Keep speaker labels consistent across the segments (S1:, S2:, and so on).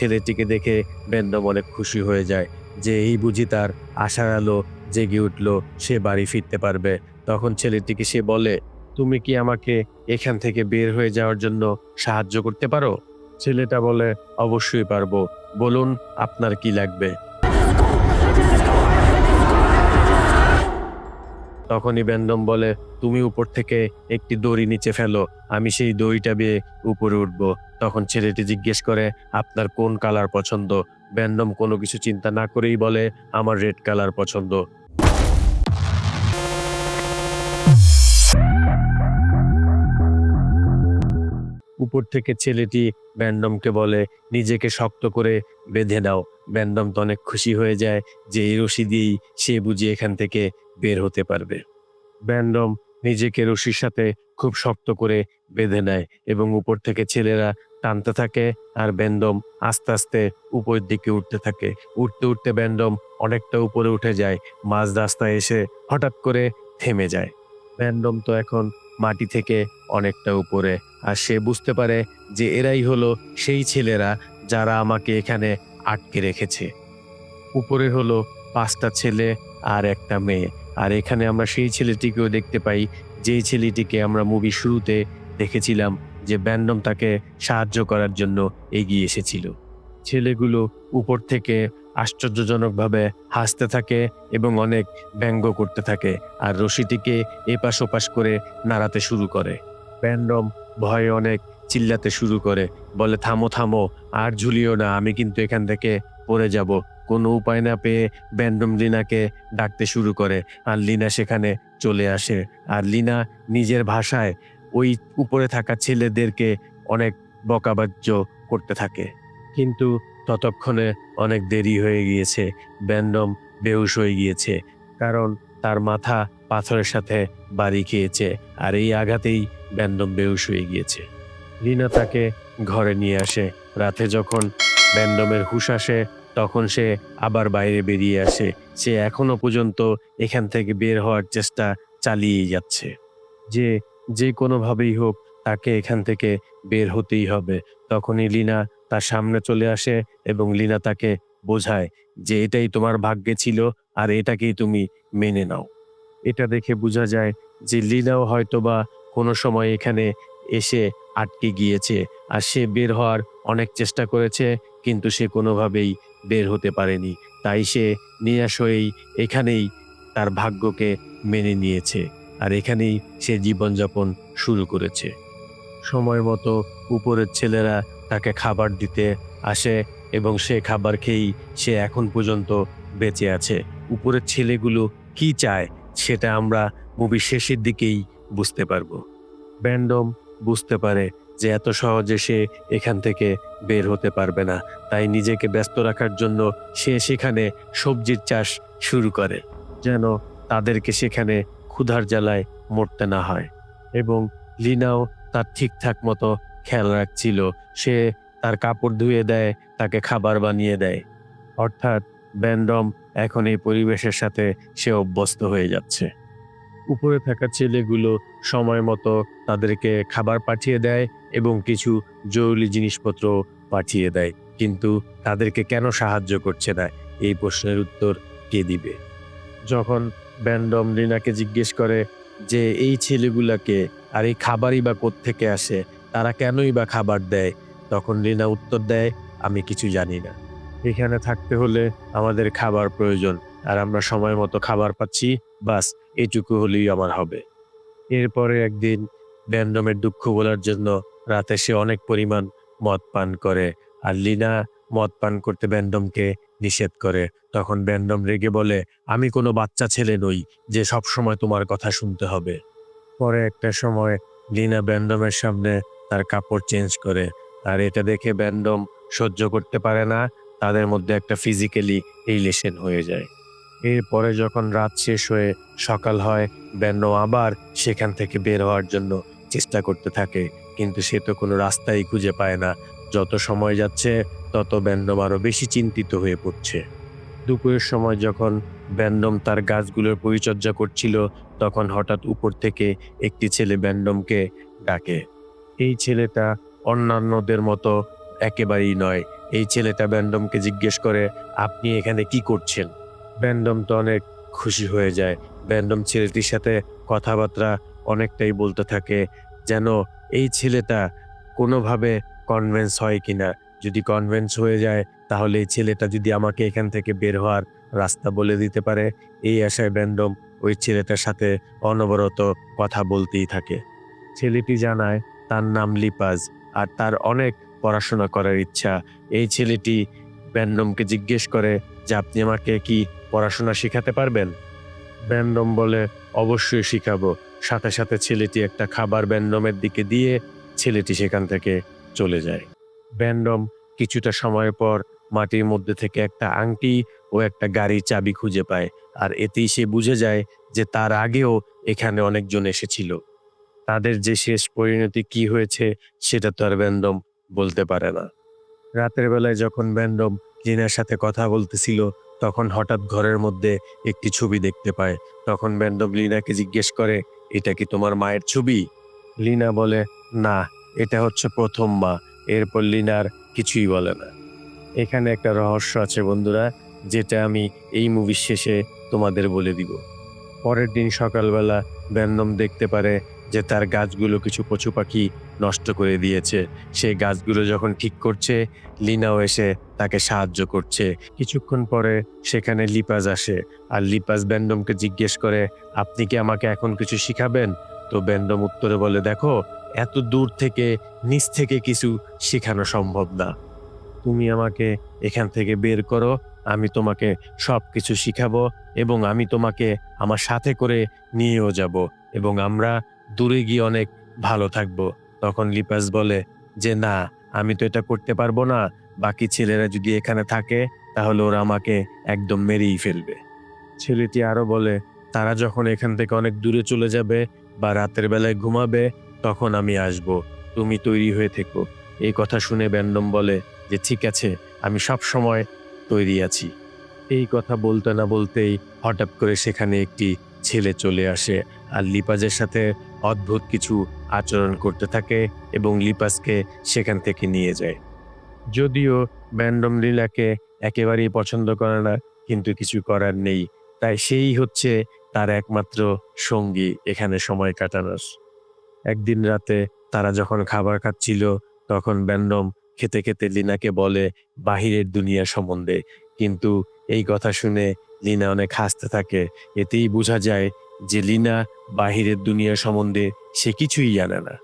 S1: ছেলেটিকে দেখে বেন্দ মনে খুশি হয়ে যায় যে এই বুঝি তার আশার আলো জেগে উঠল, সে বাড়ি ফিরতে পারবে। তখন ছেলেটিকে সে বলে, তুমি কি আমাকে এখান থেকে বের হয়ে যাওয়ার জন্য সাহায্য করতে পারো? ছেলেটা বলে, অবশ্যই পারব। বলুন, আপনার কি লাগবে? তখনই ব্যান্ডম বলে, তুমি উপর থেকে একটি দড়ি নিচে ফেলো, আমি সেই দড়িটা বেয়ে উপরে উঠবো। তখন ছেলেটি জিজ্ঞেস করে, আপনার কোন কালার পছন্দ? ব্যান্ডম কোনো কিছু চিন্তা না করেই বলে, আমার রেড কালার পছন্দ। উপর থেকে ছেলেটি ব্যান্ডমকে বলে, নিজেকে শক্ত করে বেঁধে নাও ব্যান্ডম তো অনেক খুশি হয়ে যায় যে এই রশি দিয়েই সে বুঝি এখান থেকে বের হতে পারবে। ব্যান্ডম নিজেকে রশির সাথে খুব শক্ত করে বেঁধে নেয় এবং উপর থেকে ছেলেরা টানতে থাকে আর ব্যান্ডম আস্তে আস্তে উপরের দিকে উঠতে থাকে। উঠতে উঠতে ব্যান্ডম অনেকটা উপরে উঠে যায়, মাঝ রাস্তায় এসে হঠাৎ করে থেমে যায়। ব্যান্ডম তো এখন মাটি থেকে অনেকটা উপরে আর সে বুঝতে পারে যে এরাই হলো সেই ছেলেরা যারা আমাকে এখানে আটকে রেখেছে। উপরে হলো পাঁচটা ছেলে আর একটা মেয়ে। আর এখানে আমরা সেই ছেলেটিকেও দেখতে পাই, যেই ছেলেটিকে আমরা মুভি শুরুতে দেখেছিলাম যে ব্যান্ডম তাকে সাহায্য করার জন্য এগিয়ে এসেছিল। ছেলেগুলো উপর থেকে আশ্চর্যজনকভাবে হাসতে থাকে এবং অনেক ব্যঙ্গ করতে থাকে আর রশিটিকে এপাশ ওপাশ করে নাড়াতে শুরু করে। ব্যান্ডম ভয়ে অনেক চিল্লাতে শুরু করে, বলে, থামো থামো, আর ঝুলিও না, আমি কিন্তু এখান থেকে পড়ে যাব কোনো উপায় না পেয়ে ব্যান্ডম লিনাকে ডাকতে শুরু করে আর লিনা সেখানে চলে আসে। আর লিনা নিজের ভাষায় ওই উপরে থাকা ছেলেদেরকে অনেক বকাবাজ্য করতে থাকে। কিন্তু ততক্ষণে অনেক দেরি হয়ে গিয়েছে। ব্যান্ডম বেহুশ হয়ে গিয়েছে কারণ তার মাথা পাথরের সাথে বাড়ি খেয়েছে আর এই আঘাতেই ব্যান্ডম বেহুশ হয়ে গিয়েছে। লিনা তাকে ঘরে নিয়ে আসে। রাতে যখন ব্যান্ডমের হুশ আসে তখন সে আবার বাইরে বেরিয়ে আসে। সে এখনও পর্যন্ত এখান থেকে বের হওয়ার চেষ্টা চালিয়েই যাচ্ছে। যে যে কোনোভাবেই হোক তাকে এখান থেকে বের হতেই হবে। তখনই লিনা তার সামনে চলে আসে এবং লিনা তাকে বোঝায় যে, এটাই তোমার ভাগ্যে ছিল আর এটাকেই তুমি মেনে নাও। এটা দেখে বোঝা যায় যে, লিনাও হয়তোবা কোনো সময় এখানে এসে আটকে গিয়েছে। আর সে বের হওয়ার অনেক চেষ্টা করেছে কিন্তু সে কোনোভাবেই বের হতে পারেনি। তাই সে নিরাশ হয়েই এখানেই তার ভাগ্যকে মেনে নিয়েছে আর এখানেই সে জীবনযাপন শুরু করেছে। সময় মতো উপরের ছেলেরা তাকে খাবার দিতে আসে এবং সে খাবার খেয়েই সে এখন পর্যন্ত বেঁচে আছে। উপরের ছেলেগুলো কি চায় সেটা আমরা মুভির শেষের দিকেই বুঝতে পারব। ব্যান্ডম বুঝতে পারে যে এত সহজে সে এখান থেকে বের হতে পারবে না। তাই নিজেকে ব্যস্ত রাখার জন্য সে সেখানে সবজির চাষ শুরু করে, যেন তাদেরকে সেখানে ক্ষুধার জ্বালায় মরতে না হয়। এবং লিনাও তার ঠিকঠাক মতো খেয়াল রাখছিল। সে তার কাপড় ধুয়ে দেয়, তাকে খাবার বানিয়ে দেয়। অর্থাৎ ব্যান্ডম এখন এই পরিবেশের সাথে সে অভ্যস্ত হয়ে যাচ্ছে। উপরে থাকা ছেলেগুলো সময় মতো তাদেরকে খাবার পাঠিয়ে দেয় এবং কিছু জরুরি জিনিসপত্র পাঠিয়ে দেয়, কিন্তু তাদেরকে কেন সাহায্য করছে না? এই প্রশ্নের উত্তর কে দিবে? যখন ব্যান্ডম রিনাকে জিজ্ঞেস করে যে এই ছেলেগুলাকে আর এই খাবারই বা থেকে আসে, তারা কেনই বা খাবার দেয়? তখন রিনা উত্তর দেয়, আমি কিছু জানি না। এখানে থাকতে হলে আমাদের খাবার প্রয়োজন, আর আমরা সময় মতো খাবার পাচ্ছি, বাস এটুকু হলেই আমার হবে। এরপরে একদিন ব্যান্ডমের দুঃখ বলার জন্য রাতে সে অনেক পরিমাণ মদ পান করে আর লিনা মদ পান করতে ব্যান্ডমকে নিষেধ করে। তখন ব্যান্ডম রেগে বলে, আমি কোনো বাচ্চা ছেলে নই যে সব সময় তোমার কথা শুনতে হবে। পরে একটা সময় লিনা ব্যান্ডমের সামনে তার কাপড় চেঞ্জ করে আর এটা দেখে ব্যান্ডম সহ্য করতে পারে না, তাদের মধ্যে একটা ফিজিক্যালি রিলেশন হয়ে যায়। এরপরে যখন রাত শেষ হয়ে সকাল হয় ব্যান্ডম আবার সেখান থেকে বের হওয়ার জন্য চেষ্টা করতে থাকে। কিন্তু সে তো কোনো রাস্তাই খুঁজে পায় না। যত সময় যাচ্ছে, তত ব্যান্ডম আরও বেশি চিন্তিত হয়ে পড়ছে। দুপুরের সময় যখন ব্যান্ডম তার গাছগুলোর পরিচর্যা করছিল, তখন হঠাৎ উপর থেকে একটি ছেলে ব্যান্ডমকে ডাকে। এই ছেলেটা অন্যান্যদের মতো একেবারেই নয়। এই ছেলেটা ব্যান্ডমকে জিজ্ঞেস করে, আপনি এখানে কি করছেন? ব্যান্ডম তো অনেক খুশি হয়ে যায়। ব্যান্ডম ছেলেটির সাথে কথাবার্তা অনেকটাই বলতে থাকে, যেন এই ছেলেটা কোনোভাবে কনভেন্স হয় কিনা? যদি কনভেন্স হয়ে যায়, তাহলে এই ছেলেটা যদি আমাকে এখান থেকে বের হওয়ার রাস্তা বলে দিতে পারে, এই আশায় ব্যান্ডম ওই ছেলেটার সাথে অনবরত কথা বলতেই থাকে। ছেলেটি জানায়, তার নাম লিপাজ, আর তার অনেক পড়াশোনা করার ইচ্ছা। এই ছেলেটি ব্যান্ডমকে জিজ্ঞেস করে, যে আপনি আমাকে কি পড়াশোনা শেখাতে পারবেন? ব্যান্ডম বলে, অবশ্যই শিখাবো। সাথে সাথে ছেলেটি একটা খাবার ব্যান্ডমের দিকে দিয়ে ছেলেটি সেখান থেকে চলে যায়। ব্যান্ডম কিছুটা সময় পর মাটির মধ্যে থেকে একটা আংটি ও একটা গাড়ির চাবি খুঁজে পায় আর এতেই সে বুঝে যায় যে তার আগেও এখানে অনেকজন এসেছিল। তাদের যে শেষ পরিণতি কি হয়েছে সেটা তো আর ব্যান্ডম বলতে পারে না। রাতের বেলায় যখন ব্যান্ডম লিনার সাথে কথা বলতেছিল, তখন হঠাৎ ঘরের মধ্যে একটি ছবি দেখতে পায়। তখন ব্যান্ডম লিনাকে জিজ্ঞেস করে এটা কি তোমার মায়ের ছবি? লিনা বলে, না, এটা হচ্ছে প্রথম মা। এরপর লিনার কিছুই বলে না। এখানে একটা রহস্য আছে বন্ধুরা, যেটা আমি এই মুভির শেষে তোমাদের বলে দিব। পরের দিন সকালবেলা ব্যান্ডম দেখতে পারে যে তার গাছগুলো কিছু পশু পাখি নষ্ট করে দিয়েছে। সেই গাছগুলো যখন ঠিক করছে, লিনাও এসে তাকে সাহায্য করছে। কিছুক্ষণ পরে সেখানে লিপাজ আসে আর লিপাজ ব্যান্ডমকে জিজ্ঞেস করে, আপনি কি আমাকে এখন কিছু শিখাবেন? তো ব্যান্ডম উত্তরে বলে, দেখো, এত দূর থেকে, নিচ থেকে কিছু শেখানো সম্ভব না। তুমি আমাকে এখান থেকে বের করো, আমি তোমাকে সব কিছু শিখাবো এবং আমি তোমাকে আমার সাথে করে নিয়েও যাব এবং আমরা দূরে গিয়ে অনেক ভালো থাকব। তখন লিপাস বলে, যে না, আমি তো এটা করতে পারব না। বাকি ছেলেরা যদি এখানে থাকে, তাহলে ওরা আমাকে একদম মেরেই ফেলবে। ছেলেটি আরও বলে, তারা যখন এখান থেকে অনেক দূরে চলে যাবে বা রাতের বেলায় ঘুমাবে, তখন আমি আসব। তুমি তৈরি হয়ে থেকো। এই কথা শুনে ব্যান্ডম বলে, যে ঠিক আছে, আমি সব সময় তৈরি আছি। এই কথা বলতে না বলতেই হঠাৎ করে সেখানে একটি ছেলে চলে আসে। আর লিপাজের সাথে অদ্ভুত কিছু আচরণ করতে থাকে এবং লিপাসকে সেখান থেকে নিয়ে যায়। যদিও ব্যান্ডম লীলাকে একেবারেই পছন্দ করে না, কিন্তু কিছু করার নেই। তাই সেই হচ্ছে তার একমাত্র সঙ্গী এখানে সময় কাটানোর। একদিন রাতে তারা যখন খাবার খাচ্ছিল, তখন ব্যান্ডম খেতে খেতে লিনাকে বলে, বাহিরের দুনিয়া সম্বন্ধে। কিন্তু এই কথা শুনে লিনা অনেক হাসতে থাকে। এতেই বোঝা যায় যে লিনা বাহিরের দুনিয়া সম্বন্ধে সে কিছুই জানে না।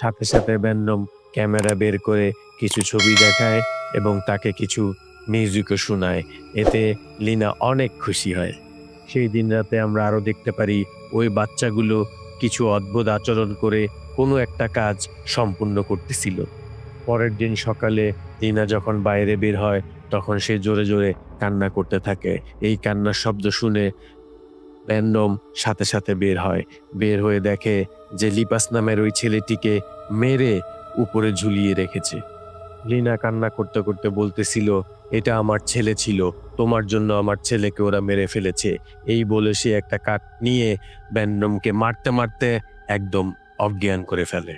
S1: সাথে সাথে ব্যান্ডম ক্যামেরা বের করে কিছু ছবি দেখায় এবং তাকে কিছু মিউজিকও শোনায়। এতে লিনা অনেক খুশি হয়। সেই দিন রাতে আমরা আরও দেখতে পারি ওই বাচ্চাগুলো কিছু অদ্ভুত আচরণ করে কোনো একটা কাজ সম্পূর্ণ করতেছিল। পরের দিন সকালে লিনা যখন বাইরে বের হয়, তখন সে জোরে জোরে কান্না করতে থাকে। এই কান্নার শব্দ শুনে ব্যান্ডম সাথে সাথে বের হয়। বের হয়ে দেখে যে লিপাস নামের ওই ছেলেটিকে মেরে উপরে ঝুলিয়ে রেখেছে। লিনা কান্না করতে করতে বলতেছিল, এটা আমার ছেলে ছিল, তোমার জন্য আমার ছেলেকে ওরা মেরে ফেলেছে। এই বলে সে একটা কাঠ নিয়ে ব্যান্ডমকে মারতে মারতে একদম অজ্ঞান করে ফেলে।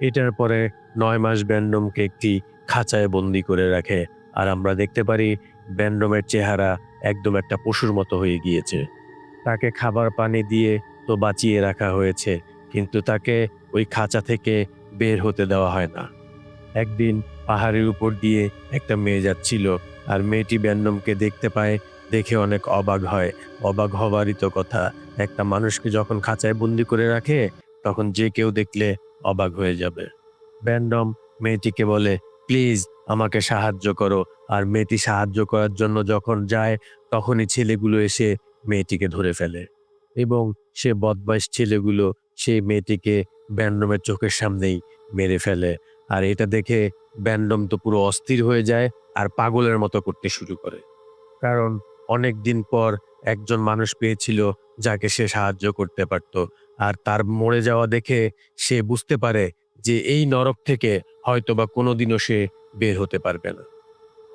S1: এটার পরে নয় মাস ব্যান্ডমকে একটি খাঁচায় বন্দি করে রাখে। আর আমরা দেখতে পারি ব্যান্ডমের চেহারা একদম একটা পশুর মতো হয়ে গিয়েছে। তাকে খাবার পানি দিয়ে তো বাঁচিয়ে রাখা হয়েছে, কিন্তু তাকে ওই খাঁচা থেকে বের হতে দেওয়া হয় না। একদিন পাহাড়ের উপর দিয়ে একটা মেয়ে যাচ্ছিল, আর মেয়েটি ব্যান্ডমকে দেখতে পায়, দেখে অনেক অবাক হয়। অবাক হবারই তো কথা, একটা মানুষকে যখন খাঁচায় বন্দি করে রাখে, তখন যে কেউ দেখলে অবাক হয়ে যাবে। ব্যান্ডম মেয়েটিকে বলে, প্লিজ আমাকে সাহায্য করো। আর মেয়েটি সাহায্য করার জন্য যখন যায়, তখনই ছেলেগুলো এসে মেয়েটিকে ধরে ফেলে এবং সে বদমাইশ ছেলেগুলো সেই মেয়েটিকে ব্যান্ডমের চোখের সামনেই মেরে ফেলে। আর এটা দেখে ব্যান্ডম তো পুরো অস্থির হয়ে যায় আর পাগলের মতো করতে শুরু করে। কারণ অনেক দিন পর একজন মানুষ পেয়েছিল যাকে সে সাহায্য করতে পারত আর তার মরে যাওয়া দেখে সে বুঝতে পারে যে এই নরক থেকে হয়তোবা কোনোদিনও সে বের হতে পারবে না।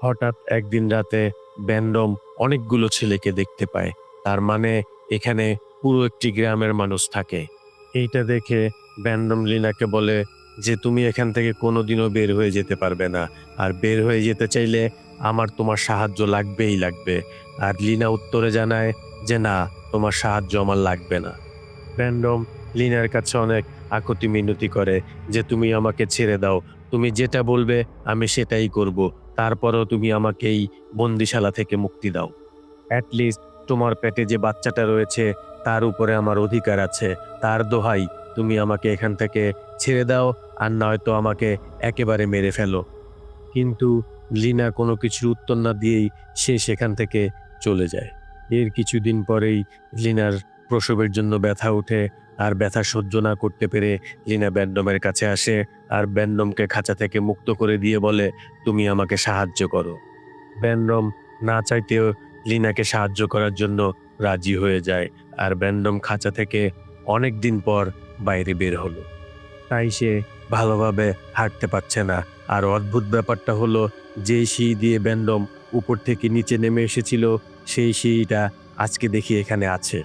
S1: হঠাৎ একদিন রাতে ব্যান্ডম অনেকগুলো ছেলেকে দেখতে পায় তার মানে এখানে পুরো একটি গ্রামের মানুষ থাকে। এইটা দেখে ব্যান্ডম লিনাকে বলে যে, তুমি এখান থেকে কোনোদিনও বের হয়ে যেতে পারবে না। আর বের হয়ে যেতে চাইলে আমার তোমার সাহায্য লাগবেই লাগবে। আর লিনা উত্তরে জানায় যে, না, তোমার সাহায্য আমার লাগবে না। র্যান্ডম লিনার কাছে অনেক আকুতি মিনতি করে যে, তুমি আমাকে ছেড়ে দাও। তুমি যেটা বলবে আমি সেটাই করব। তারপরও তুমি আমাকে এই বন্দিশালা থেকে মুক্তি দাও। অ্যাটলিস্ট তোমার পেটে যে বাচ্চাটা রয়েছে, তার উপরে আমার অধিকার আছে, তার দোহাই তুমি আমাকে এখান থেকে ছেড়ে দাও আর নয়তো আমাকে একেবারে মেরে ফেলো। কিন্তু লিনা কোনো কিছুর উত্তর না দিয়েই সে সেখান থেকে চলে যায়। এর কিছুদিন পরেই লিনার প্রসবের জন্য ব্যথা ওঠে আর ব্যথা সহ্য না করতে পেরে লিনা ব্যান্ডমের কাছে আসে আর ব্যান্ডমকে খাঁচা থেকে মুক্ত করে দিয়ে বলে, তুমি আমাকে সাহায্য করো। ব্যান্ডম না চাইতেও লিনাকে সাহায্য করার জন্য রাজি হয়ে যায় আর ব্যান্ডম খাঁচা থেকে অনেক দিন পর বাইরে বের হলো। তাই সে ভালোভাবে হাঁটতে পারছে না। আর অদ্ভুত ব্যাপারটা হলো যে সিঁড়ি দিয়ে ব্যান্ডম উপর থেকে নিচে নেমে এসেছিল, সেই সিঁড়িটা আজকে দেখি এখানে আছে।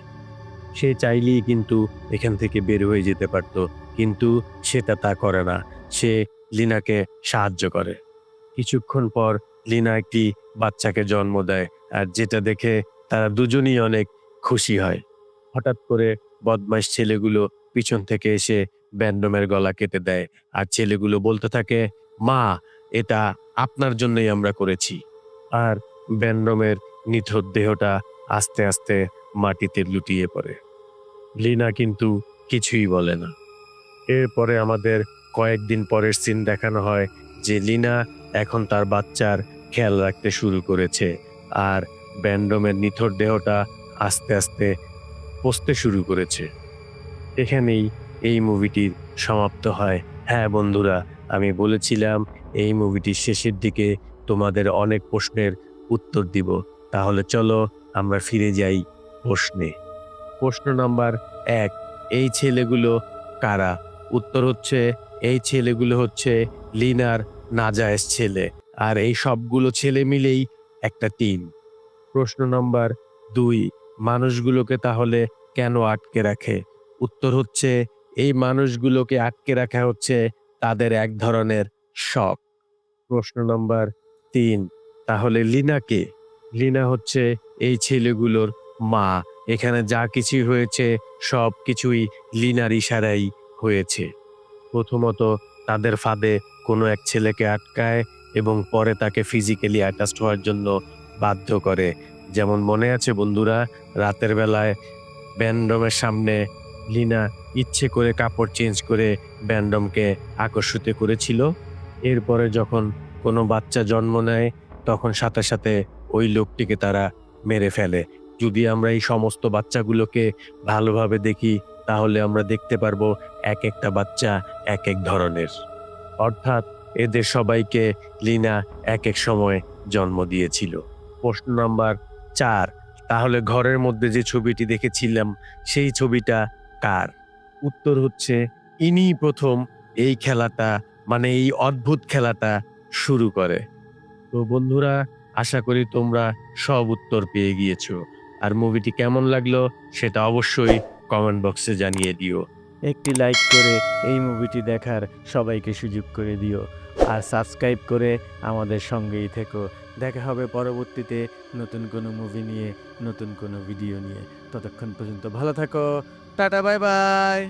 S1: সে চাইলেই কিন্তু এখান থেকে বের হয়ে যেতে পারতো, কিন্তু সেটা তা করে না। সে লিনাকে সাহায্য করে। কিছুক্ষণ পর লিনা একটি বাচ্চাকে জন্ম দেয় আর যেটা দেখে তারা দুজনই অনেক খুশি হয়। হঠাৎ করে বদমাইশ ছেলেগুলো পিছন থেকে এসে ব্যান্ডমের গলা কেটে দেয় আর ছেলেগুলো বলতে থাকে, মা, এটা আপনার জন্যই আমরা করেছি। আর ব্যান্ডমের নিথর দেহটা আস্তে আস্তে মাটিতে লুটিয়ে পড়ে। লিনা কিন্তু কিছুই বলে না। এরপরে আমাদের কয়েকদিন পরের সিন দেখানো হয় যে লিনা এখন তার বাচ্চার খেয়াল রাখতে শুরু করেছে। আর ব্যান্ডমের নিথর দেহটা আস্তে আস্তে পচতে শুরু করেছে। এখানেই এই মুভিটির সমাপ্ত হয়। হ্যাঁ বন্ধুরা, আমি বলেছিলাম এই মুভিটির শেষের দিকে তোমাদের অনেক প্রশ্নের উত্তর দিব। তাহলে চলো আমরা ফিরে যাই প্রশ্নে। প্রশ্ন নাম্বার এক, এই ছেলেগুলো কারা? উত্তর হচ্ছে, এই ছেলেগুলো হচ্ছে লিনার নাজায়েজ ছেলে। আর এই সবগুলো ছেলে মিলেই একটা টিম। প্রশ্ন নম্বর দুই, মানুষগুলোকে তাহলে কেন আটকে রাখে? উত্তর হচ্ছে, এই মানুষগুলোকে আটকে রাখা হচ্ছে তাদের এক ধরনের শখ। প্রশ্ন নম্বর তিন, তাহলে লিনাকে? লিনা হচ্ছে এই ছেলেগুলোর মা। এখানে যা কিছু হয়েছে, সব কিছুই লিনার ইশারাই হয়েছে। প্রথমত, তাদের ফাঁদে কোনো এক ছেলেকে আটকায় এবং পরে তাকে ফিজিক্যালি অ্যাটাচড হওয়ার জন্য বাধ্য করে। যেমন মনে আছে বন্ধুরা, রাতের বেলায় ব্যান্ডমের সামনে লিনা ইচ্ছে করে কাপড় চেঞ্জ করে ব্যান্ডমকে আকর্ষিত করেছিল। এরপরে যখন কোনো বাচ্চা জন্ম নেয়, তখন সাথে সাথে ওই লোকটিকে তারা মেরে ফেলে। যদি আমরা এই সমস্ত বাচ্চাগুলোকে ভালোভাবে দেখি, তাহলে আমরা দেখতে পারব এক একটা বাচ্চা এক এক ধরনের। অর্থাৎ এদের সবাইকে লিনা এক এক সময় জন্ম দিয়েছিল। প্রশ্ন নাম্বার চার, তাহলে ঘরের মধ্যে যে ছবিটি দেখেছিলাম, সেই ছবিটা কার? উত্তর হচ্ছে ইনি প্রথম এই খেলাটা মানে এই অদ্ভুত খেলাটা শুরু করে। তো বন্ধুরা, আশা করি তোমরা সব উত্তর পেয়ে গিয়েছো। আর মুভিটি কেমন লাগল, সেটা অবশ্যই কমেন্ট বক্সে জানিয়ে দিও।
S2: একটি লাইক করে এই মুভিটি দেখার সবাইকে সুযোগ করে দিও। আর সাবস্ক্রাইব করে আমাদের সঙ্গেই থেকো। দেখা হবে পরবর্তীতে নতুন কোনো মুভি নিয়ে, নতুন কোনো ভিডিও নিয়ে। ততক্ষণ পর্যন্ত ভালো থাকো। Tata, bye bye.